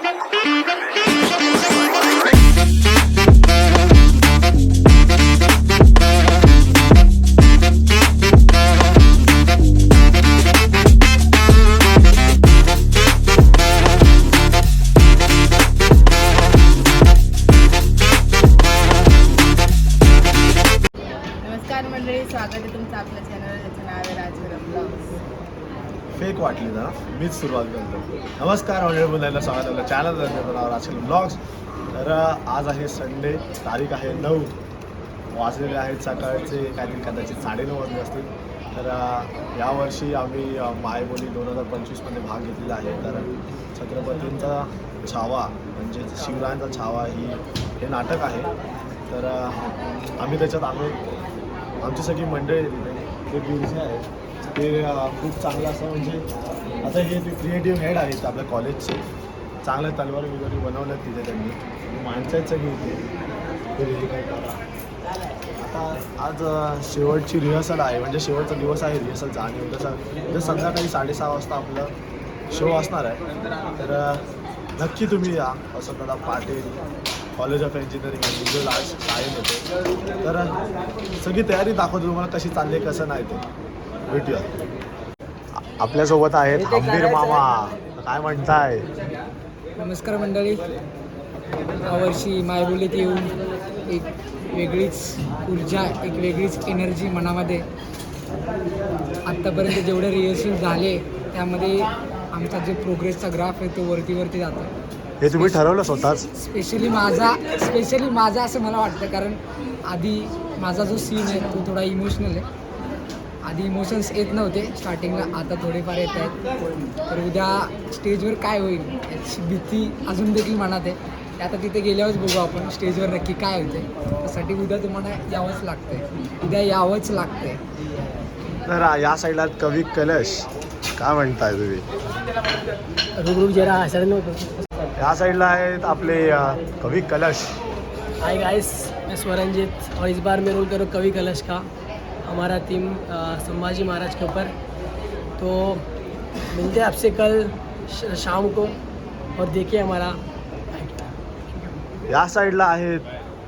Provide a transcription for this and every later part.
Thank you. नमस्कार स्वागत channel नाव राजकीय ब्लॉग्स तर आज आहे संडे तारीख आहे नऊ. वाजलेले आहेत सकाळचे काहीतरी कदाचित साडेनऊ वाजले असतील. तर यावर्षी आम्ही मायबोली दोन हजार पंचवीसमध्ये भाग घेतलेला आहे. तर छत्रपतींचा छावा म्हणजे शिवरायांचा छावा ही हे नाटक आहे. तर आम्ही त्याच्यात आहोत आमची सगळी मंडळी ते गुरुजी आहेत. ते खूप चांगलं असं म्हणजे आता हे ते क्रिएटिव्ह हेड आहेत आपल्या कॉलेजचे चांगल्या तलवार वगैरे बनवल्यात तिथे त्यांनी. माणसं सगळी इथे ते हे काय करा. आता आज शेवटची रिहर्सल आहे. म्हणजे शेवटचा दिवस आहे रिहर्सलचा आणि उद्याचा उद्या संध्याकाळी साडेसहा वाजता आपलं शो असणार आहे. तर नक्की तुम्ही या. Vasantdada Patil college of engineering आणि विज्युअल आर्ट्स सायन्स होते. तर सगळी तयारी दाखवतो तुम्हाला कशी चालली आहे कसं नाही ते. भेटूया. आपल्यासोबत आहेत हंबीर मामा. काय म्हणताय? नमस्कार मंडळी. यावर्षी मायबोलीत येऊन एक वेगळीच ऊर्जा एक वेगळीच एनर्जी मनामध्ये आत्तापर्यंत जेवढे रिहर्सल झाले त्यामध्ये आमचा जे प्रोग्रेसचा ग्राफ आहे तो वरती वरती जातो हे तुम्ही ठरवलं स्वतःच? स्पेशली माझा स्पेशली माझा असं मला वाटतं कारण आधी माझा जो सीन आहे तो थोडा इमोशनल आहे. आधी इमोशन्स येत नव्हते. स्टार्टिंगला आता थोडेफार येत आहेत. तर उद्या स्टेजवर काय होईल याची भीती अजून देखील मनात आहे. ते आता तिथे गेल्यावरच बघू आपण. स्टेजवर नक्की काय होते त्यासाठी उद्या तुम्हाला यावंच लागतंय. उद्या यावंच लागतंय. तर या साईडला कवी कलश. काय म्हणताय तुम्ही? जरा या साईडला आहेत आपले कवी कलश. हाय गाइस मैं स्वरंजित और इस बार मैं रोल करूँ कवि कलश का. हमारा थीम अ, संभाजी महाराज के ऊपर। तो मिलते हैं आपसे कल श- शाम को और देखिए हमारा या साईडला आहेत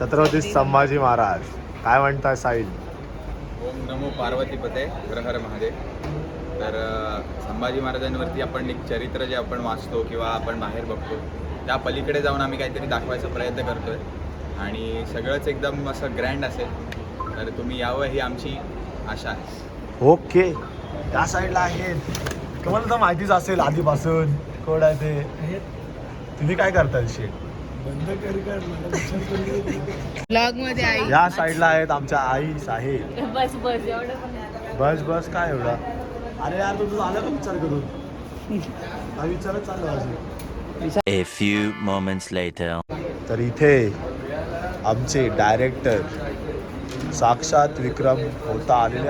छत्रपती संभाजी महाराज. काय म्हणताय साईड? ओम नमो पार्वतीपते हर हर महादेव. तर संभाजी महाराजांवरती आपण एक चरित्र जे आपण वाचतो किंवा आपण बाहेर बघतो त्या पलीकडे जाऊन आम्ही काहीतरी दाखवायचा प्रयत्न करतोय. आणि सगळंच एकदम असं ग्रँड असेल. तर तुम्ही यावं ही आमची आशा आहे. ओके. या साईडला आहेत. तुम्हाला तर माहितीच असेल आधीपासून कोण आहे ते. तुम्ही काय करताय शेट ब्लॉगमध्ये आई. या साईडला आहेत आमच्या आई साहेब. बस बस एवढं पण बस बस काय एवढा? अरे यार तुझं झालं का विचार करून? हा विचारच चालू आहे अजून. A few moments later. तर इथे आमचे डायरेक्टर साक्षात विक्रम होता आलेले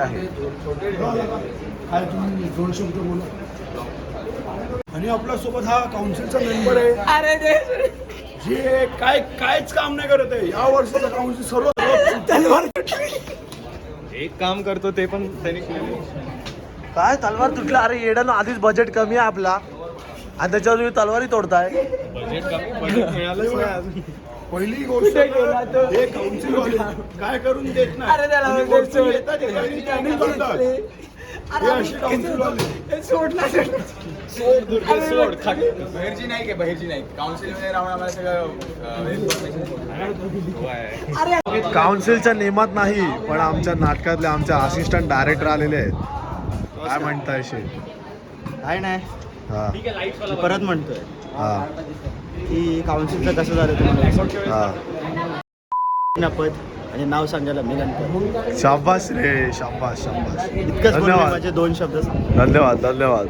बोला आणि आपल्यासोबत हा काउन्सिलचा मेंबर आहे. अरे जे काय कायच काम नाही करत आहे. या वर्षाचा काउन्सिल सर्व तलवार एक काम करतो ते पण त्यांनी काय तलवार तुटला? अरे येडं आधीच बजेट कमी आहे आपला. आणि त्याच्यावर तुम्ही तलवारी तोडताय. पहिली गोष्ट तर हे काउन्सिल वाले काय करून देत नाही? त्याला गोष्टी. येतात काही करतात. हे अशी काउन्सिल वाले सोडला. सोड बहिरजी नाही के? बहिरजी नाही. काउन्सिलमध्ये राहून आम्हाला सगळं इन्फॉर्मेशन काउन्सिलच्या नियमात नाही पण आमच्या नाटकातले आमच्या असिस्टंट डायरेक्टर आलेले आहेत. काय म्हणताय शे? काय नाही. हा. परत म्हणतोय. हा. की काउन्सिलचं कसं झालं तुम्हाला पद आणि नाव सांगायला मी गणपत. शाबास रे शाबास शाबास. इतकंच माझे दोन शब्द धन्यवाद धन्यवाद.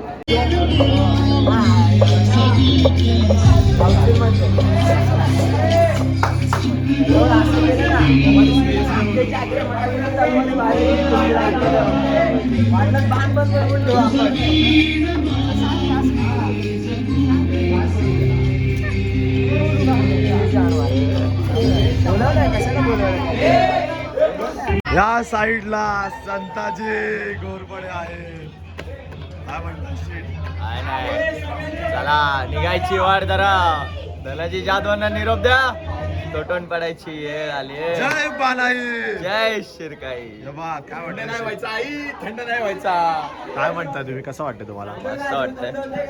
या साईडला संताजी घोरपडे आहे काय म्हणतात चला निघायची वाट जरा. दलाजी जाधवांना निरोप द्या. तोटून पडायची वेळ आली. जय बानाई जय शिरकाई. काय थंड नाही म्हणता व्हायचा आई. थंड नाही व्हायचा. काय म्हणता तुम्ही? कसं वाटतं तुम्हाला? मस्त वाटतंय.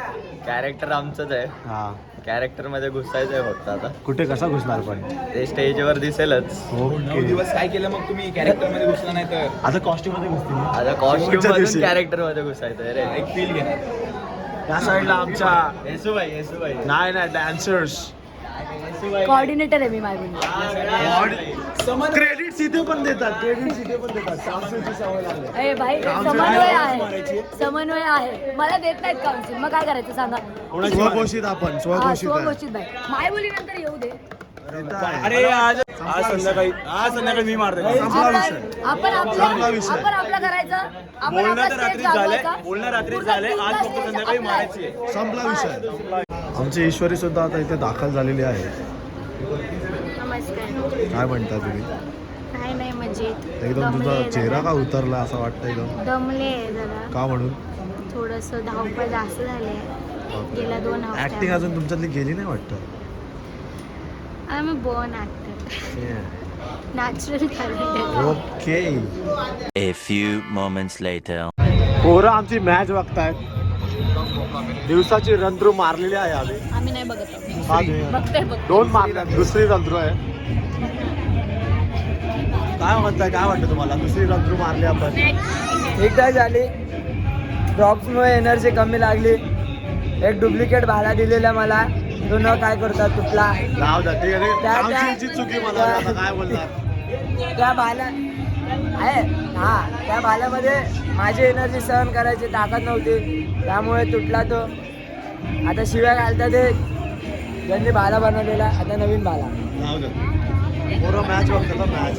कॅरेक्टर आमचंच आहे. हा. कॅरेक्टरमध्ये घुसायचंय फक्त आता. कुठे कसा घुसणार पण? ते स्टेजवर दिसेलच. नऊ ओके दिवस काय केलं मग तुम्ही? कॅरेक्टरमध्ये घुसला नाही तर. आता कॉस्ट्यूममध्ये घुसतील आता कॉस्ट्युम शेवटच्या दिवशी. कॅरेक्टरमध्ये घुसायचंय रे. एक फील घे. त्या साईडला आमच्या येसूबाई येसूबाई नाही नाही डान्सर्स येसूबाई कॉर्डिनेटर आहे मी माझी. क्रेडिट इथे पण देतात क्रेडिट इथे पण देतात. काउन्सिलची सवय लागली. अरे भाई समन्वय. आहे. समन्वय आहे. मला देत नाहीत काउन्सिल मग काय करायचं सांगा? स्वघोषित आपण स्वघोषित. स्वघोषित बाई. माय बोली नंतर येऊ दे. अरे आज आज संध्याकाळी आज संध्याकाळी मी मारतो. आपण विषय. आपण संपला आपला विषय. आपण आपला करायचं. बोलणं आपला तर stage रात्रीच झालंय. बोलणं आज फक्त संध्याकाळी. मारायची आहे. संपला विषय. आमची ईश्वरी सुद्धा आता इथे दाखल झालेली आहे नमस्कार. काय म्हणता तुम्ही? काय नाही मजेत. एकदम तुझा चेहरा जरा. का उतरला असं वाटतं एकदम? दमले आहे जरा. का म्हणून? थोडंसं धावपळ जास्त झाले गेल्या दोन ऍक्टिंग हफ्त्यात अजून तुमच्यातली गेली नाही वाटतं? I am born natural talent okay A few moments later. पोरं आमची मॅच बघतायत. दिवसाची रंध्रू मारलेली आहे आम्ही. आम्ही नाही बघत आहोत. हा, तुम्ही- बघते बघ दोन मारल्यात दुसरी रंध्रू आहे. काय म्हणताय काय वाटतं तुम्हाला? दुसरी रंध्रू मारली आपण. एकदा झाली. ड्रॉप्समुळे एनर्जी कमी लागली. एक डुप्लिकेट भाला दिलेला मला. तो न काय करता तुटला. जाऊ द्या ठीक आहे. त्या- काउन्सिलची चुकी मला. आता काय बोलणार? त्या भाला आहे. हा त्या भाल्यामध्ये माझी एनर्जी सहन करायची ताकद नव्हती. त्यामुळे तुटला तो. आता शिव्या घालता ते. ज्यांनी भाला बनवलेला आता नवीन भाला मॅच बघतो मॅच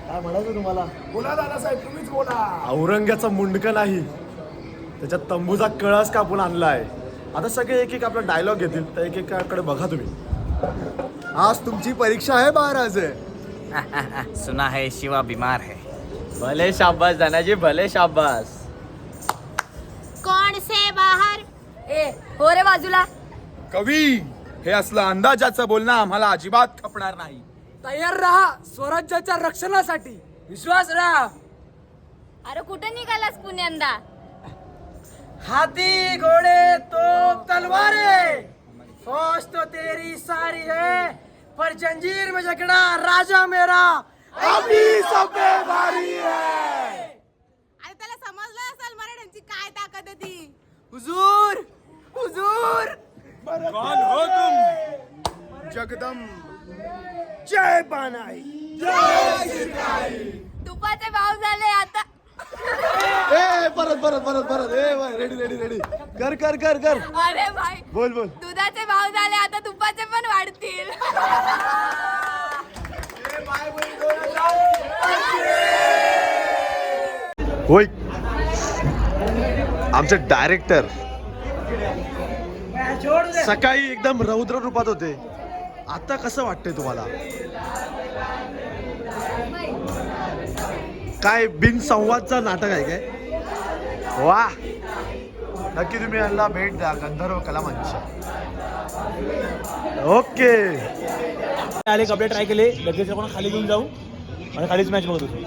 काय म्हणायचं तुम्हाला? बोला दादा साहेब तुम्हीच बोला. औरंग्याचा मुंडक नाही. त्याच्यात तंबूचा कळस कापून आणला आहे आता सगळे एक एक आपला डायलॉग घेतील तर एक एकाकडे बघा तुम्ही. आज तुमची परीक्षा आहे बाराज सुना है शिवा बीमार है. भले शाबास धनाजी भले शाबास. कोण से बाहर? ए हो रे बाजूला. कवी हे असलं अंदाजाचं बोलणं आम्हाला अजिबात खपणार नाही. तयार राहा स्वराज्याच्या रक्षणासाठी. विश्वास राहा. अरे कुठे निघालास पुण्यांदा हाथी घोड़े तोप तलवारें. फौज तो तेरी सारी है पर जंजीर में जकड़ा राजा मेरा. अभी सब पे भारी है. अरे त्याला समजलं असेल मराठ्यांची काय ताकद आहे ती. हुजूर हुजूर. कौन हो तुम? जगदम जय बानाई. तुपाचे भाव झाले आता. ए परत परत परत परत. ए रेडी रेडी रेडी कर कर कर कर. अरे भाई बोल बोल. दुधाचे भाव झाले आता तुपाचे पण वाढतील. होय. आमचे डायरेक्टर सकाळी एकदम रौद्र रूपात होते. आता कसं वाटतंय तुम्हाला? काय बिनसंवादचा नाटक आहे काय? वा नक्की तुम्ही यांना भेट द्या गंधर्व कला मंच ओके. आले कपडे ट्राय केले? लगेच आपण खाली घेऊन जाऊ. आणि खालीच मॅच बघत होतो.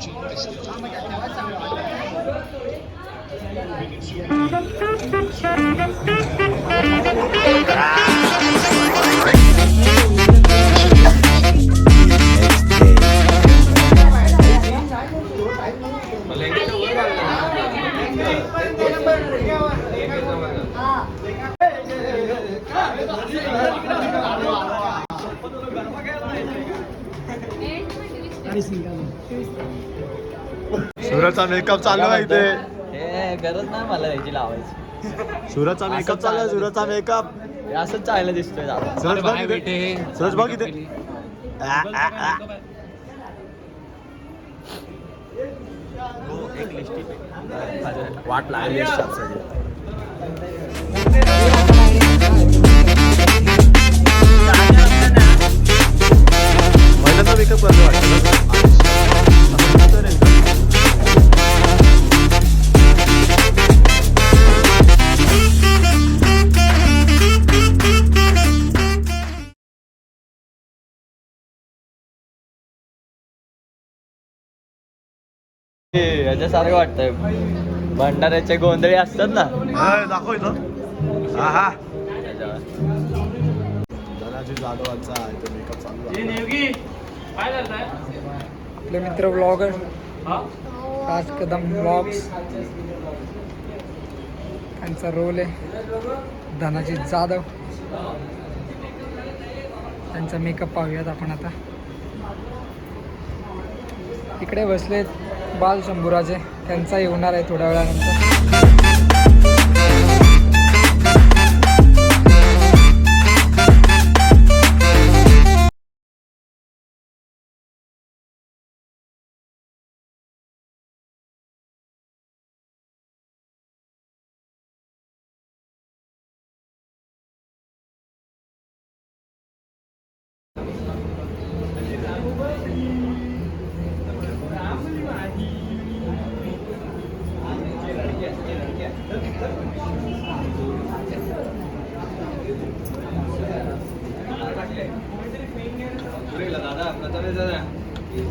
सूरजचा मेकअप चालू आहे इथे. हे गरज नाही मला याची लावायची. सूरजचा मेकअप चालू आहे सूरजचा मेकअप हे असंच चायला दिसतोय दादा. सूरज बघ इथे. सूरज बघ इथे. आ, आ, आ. वाट लागली महिलाचा मेकअप करतो याच्यासारखं वाटतंय. भंडाऱ्याचे गोंधळी असतात ना. दाखव इथं. हा त्याच्यावर धनाजी जाधवांचा इथे मेकअप चालू आहे. आपले मित्र ब्लॉगर राज कदम ब्लॉग्स त्यांचा रोल आहे. धनाजी जाधव. त्यांचा मेकअप पाहूयात आपण आता. इकडे बसलेत. बाल शंभूराजे त्यांचा येणार आहे थोड्या वेळानंतर.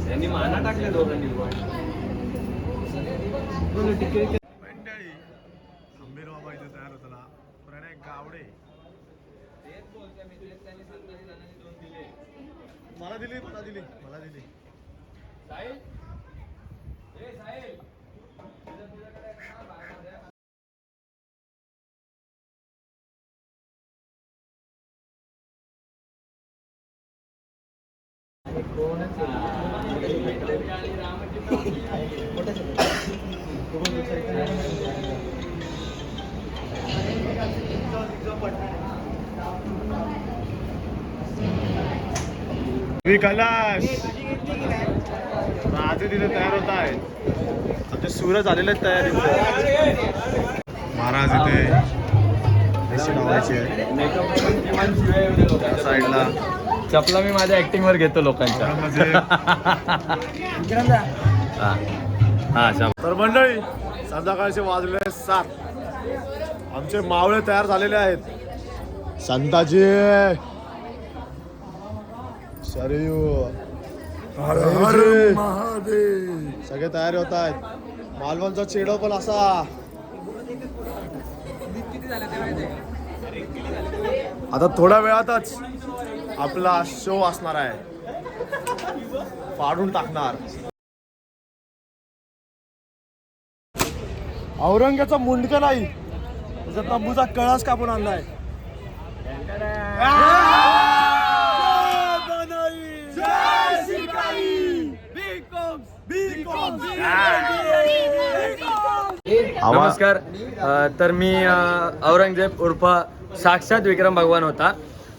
त्यांनी माना टाकले दोघांनी मंडळी आंबेर बाबा इथे तयार होताना प्रणय गावडे. मला दिली मला दिली मला दिली. विकलाश आज तिथे तयार होत आहे आमचे सूरज आलेले आहेत तयारी महाराज इथे. साईडला चपला मी माझ्या ऍक्टिंग वर घेतो लोकांच्या. म्हणजे हा हा तर मंडळी संध्याकाळचे वाजले सात. आमचे मावळे तयार झालेले आहेत. संताजी. सरयू. सगळे तयारी होत आहेत. मालवणचा चेडो पण असा. आता थोड्या वेळातच आपला शो असणार आहे. फाडून टाकणार. औरंगाचा मुंडका नाही. त्याचा तंबूचा कळस कापून आणलाय. नमस्कार. तर मी औरंगजेब उर्फ साक्षात विक्रम भगवान होता.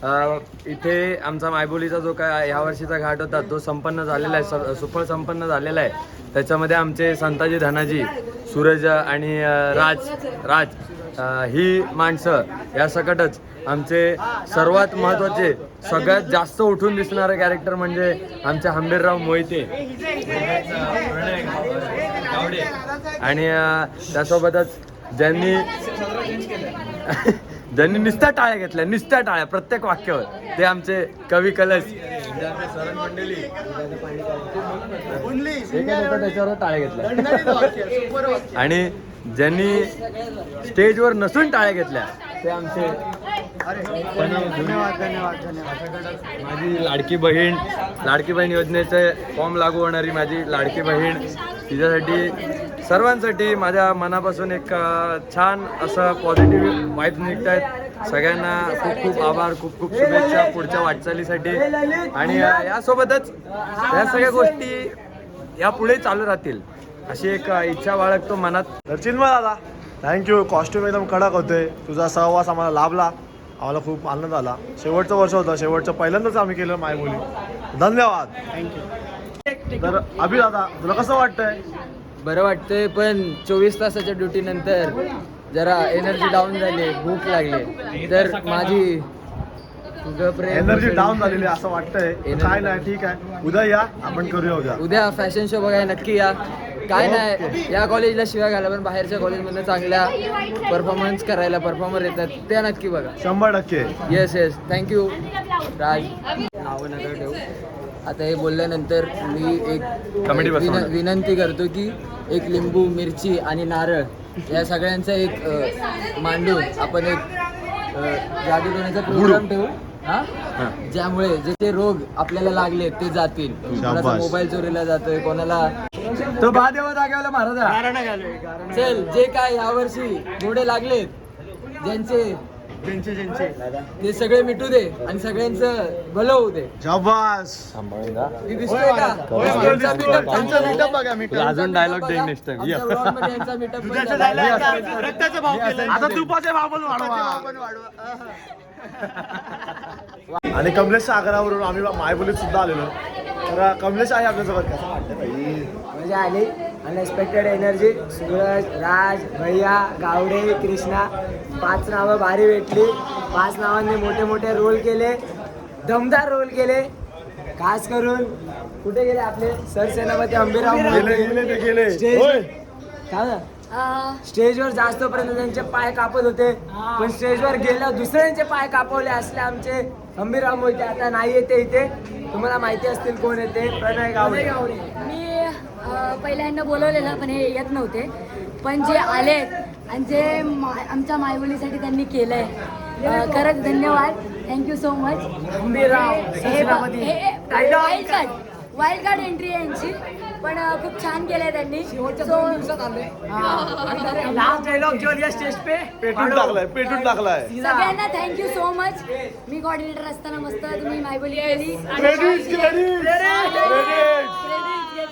इथे आमचा मायबोलीचा जो काय ह्या वर्षीचा घाट होता तो संपन्न झालेला आहे स- सुफळ संपन्न झालेला आहे. त्याच्यामध्ये आमचे संताजी धनाजी सूरज आणि राज राज ही माणसं या सकटच आमचे सर्वात महत्त्वाचे सगळ्यात जास्त उठून दिसणारे कॅरेक्टर म्हणजे आमचे हंबीरराव मोहिते. आणि त्यासोबतच ज्यांनी ज्यांनी नुसत्या टाळ्या घेतल्या नुसत्या टाळ्या प्रत्येक वाक्यावर. ते आमचे कवी कलश. त्याच्यावर टाळ्या घेतल्या. आणि ज्यांनी स्टेजवर नसून टाळ्या घेतल्या ते आमचे धन्यवाद धन्यवाद धन्यवाद. माझी लाडकी बहीण लाडकी बहीण योजनेचे फॉर्म लागू होणारी माझी लाडकी बहीण तिच्यासाठी सर्वांसाठी माझ्या मनापासून एक छान असं पॉझिटिव्ह वाईफ निघत आहेत सगळ्यांना खूप खूप आभार खूप खूप शुभेच्छा पुढच्या वाटचालीसाठी. आणि यासोबतच या सगळ्या गोष्टी यापुढे चालू राहतील अशी एक इच्छा बाळगतो मनात. चिन्मय दादा थँक्यू कॉस्ट्युम एकदम कडक होते. तुझा सहवास आम्हाला लाभला. आम्हाला खूप आनंद आला. शेवटचं वर्ष होतं. शेवटचं पहिल्यांदाच आम्ही केलं माय मुली धन्यवाद थँक्यू तर अभि दादा तुला कसं वाटतंय? बरं वाटतंय पण चोवीस तासाच्या ड्युटी नंतर जरा एनर्जी डाऊन झाली भूक लागली. तर माझी एनर्जी डाऊन झालेली असं वाटतंय. काय नाही ठीक आहे. उद्या या आपण करूया उद्या. उद्या फॅशन शो बघायला नक्की या. काय नाही या कॉलेजला शिवाय घाला पण बाहेरच्या कॉलेजमधनं चांगल्या परफॉर्मन्स करायला परफॉर्मर येतात त्या नक्की बघा. शंभर टक्के. Yes yes thank you Raj. नावं नका ठेवू. आता हे बोलल्यानंतर मी एक. विन- विनंती करतो की एक लिंबू मिरची आणि नारळ या सगळ्यांचा एक अ, मांडून आपण एक अ, जादूटोण्याचा प्रोग्राम ठेवू. हा? ज्यामुळे जे ते रोग आपल्याला लागले ते जातील. कोणाचा शाबास. मोबाईल चोरीला जातोय कोणाला तो महादेव जागेवाला महाराजा. चल जे काय यावर्षी घोडे लागलेत ज्यांचे ते सगळे मिटू दे आणि सगळ्यांचं भलं होऊ दे. शाबास. ती दिसतोय का? होय, होय, त्यांचा दिसतोय. meetup- त्यांचा meetup बघा, meetup. अजून dialogue देईन next time. आमच्या या. vlog मध्ये यांचा meetup पण झाला. आता तुपाचे भाव पण वाढवा. आणि कमलेश आग्रावरून आम्ही मायबोलीत सुद्धा आलेलो. तर कमलेश आहे आपल्यासोबत. कसं वाटतं? मजा आली. अनएक्सपेक्टेड एनर्जी सूरज राज भैया गावडे कृष्णा पाच नावं भारी भेटली. पाच नावांनी मोठे मोठे रोल केले. दमदार रोल केले. खास करून कुठे गेले आपले? सरसेनापती अंबिराव ना? स्टेजवर जास्तपर्यंत त्यांचे पाय कापत होते. पण स्टेजवर गेल्यावर दुसऱ्यांचे पाय कापवले असले आमचे. अंबिराव मोहिते आता नाही येते इथे. तुम्हाला माहिती असतील कोण येते प्रणय गावडे. मी पहिल्यांदा बोलवलेलं पण हे येत नव्हते. पण जे आले आणि जे मा- आमच्या मायबोलीसाठी त्यांनी केलंय अ, खरंच धन्यवाद. Thank you so much wild card wild card entry आहे यांची पण खूप छान केलंय त्यांनी. सगळ्यांना थँक्यू सो मच मी कॉर्डिनेटर असताना मस्त तुम्ही मायबोली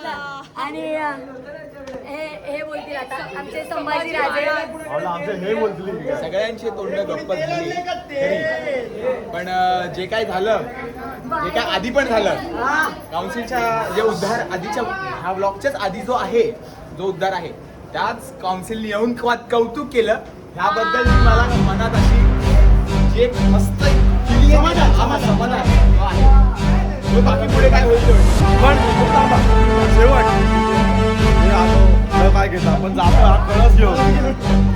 आणि हे हे बोलतील आता आमचे संभाजी राजे आमचे हे बोलतील? सगळ्यांची तोंड गप्प झाली. पण जे काय झालं जे काय आधी पण झालं काउन्सिलच्या जे उद्धार आधीच्या ह्या ब्लॉकच्याच आधी जो आहे जो उद्धार आहे त्याच काउन्सिलने येऊन कौ- कौतुक केलं ह्याबद्दल मी मला मनात अशी जी एक मस्त हा समाधान. तो बाकी पुढे काय होईल पण शेवट मी आलो. काय घेता? आपण जातो हा कळस घेऊन.